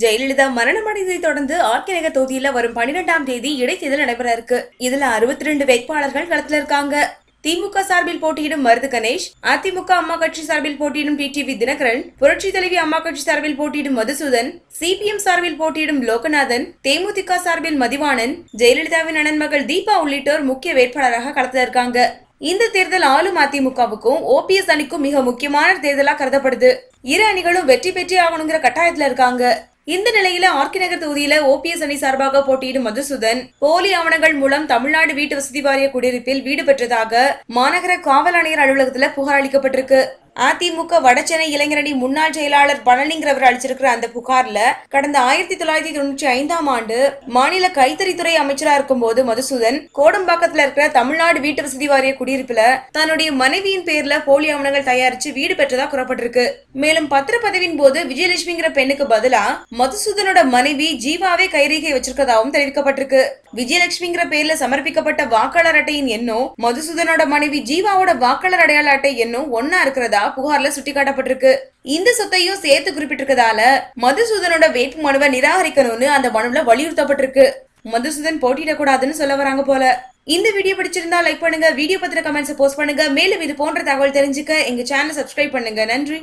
ஜெயலலிதா மரணமடைந்ததை தொடர்ந்து ஆர்கே நகர் தொகுதியில வரும் பன்னிரெண்டாம் தேதி இடைத்தேர்தல் நடைபெற இருக்கு. இதுல அறுபத்தி ரெண்டு வேட்பாளர்கள் களத்துல இருக்காங்க. திமுக சார்பில் போட்டியிடும் மருது கணேஷ் அதிமுக அம்மா கட்சி சார்பில் போட்டியிடும் டிடிவி தினகரன் புரட்சி தலைவி அம்மா கட்சி சார்பில் போட்டியிடும் மதுசூதன் சிபிஎம் சார்பில் போட்டியிடும் லோகநாதன் தேமுதிக சார்பில் மதிவாணன் ஜெயலலிதாவின் அண்ணன் மகள் தீபா உள்ளிட்டோர் முக்கிய வேட்பாளராக களத்துல இருக்காங்க. இந்த தேர்தல் ஆளும் அதிமுகவுக்கும் ஓபிஎஸ் அணிக்கும் மிக முக்கியமான தேர்தலா கருதப்படுது. இரு அணிகளும் வெற்றி பெற்றே ஆகணுங்கிற கட்டாயத்துல இருக்காங்க. இந்த நிலையில ஆர்கே நகர் தொகுதியில ஓபிஎஸ் அணி சார்பாக போட்டியிடும் மதுசூதன். போலி ஆவணங்கள் மூலம் தமிழ்நாடு வீட்டு வசதி வாரிய குடியிருப்பில் வீடு பெற்றதாக மாநகர காவல் ஆணையர் அலுவலகத்துல புகார் அளிக்கப்பட்டிருக்கு. அதிமுக வடசென்னை இளைஞரணி முன்னாள் செயலாளர் பழனிங்கிறவர் அளிச்சிருக்கிற அந்த புகார்ல கடந்த ஆயிரத்தி தொள்ளாயிரத்தி தொண்ணூற்றி ஐந்தாம் ஆண்டு மாநில கைத்தறித்துறை அமைச்சரா இருக்கும்போது மதுசூதன் கோடம்பாக்கத்துல இருக்கிற தமிழ்நாடு வீட்டு வசதி வாரிய குடியிருப்புல தன்னுடைய மனைவியின் பேர்ல போலி ஆவணங்கள் தயாரிச்சு வீடு பெற்றதா கூறப்பட்டிருக்கு. மேலும் பத்திரப்பதவியின் போது விஜயலட்சுமிங்கிற பெண்ணுக்கு பதிலா மதுசூதனோட மனைவி ஜீவாவே கைரேகை வச்சிருக்கதாகவும் தெரிவிக்கப்பட்டிருக்கு. விஜயலட்சுமிங்கிற பேர்ல சமர்ப்பிக்கப்பட்ட வாக்காளர் அட்டையின் எண்ணும் மதுசூதனோட மனைவி ஜீவாவோட வாக்காளர் அடையாள அட்டை எண்ணும் ஒன்னா இருக்கிறதா புகார்ல சுட்டிக்காட்டப்பட்டிருக்கு. இந்த சொத்தையும் சேர்த்து குறிப்பிட்டிருக்கதால மதுசூதனோட வேட்பு மனுவை நிராகரிக்கணும்னு அந்த மனுவுல வலியுறுத்தப்பட்டிருக்கு. மதுசூதன் போட்டியிடக்கூடாதுன்னு சொல்ல வராங்க போல. இந்த வீடியோ பிடிச்சிருந்தா லைக் பண்ணுங்க வீடியோ பத்தின கமெண்ட்ஸ் போஸ்ட் பண்ணுங்க. மேலும் இது போன்ற தகவல் தெரிஞ்சுக்க எங்க சேனல் சப்ஸ்கிரைப் பண்ணுங்க. நன்றி.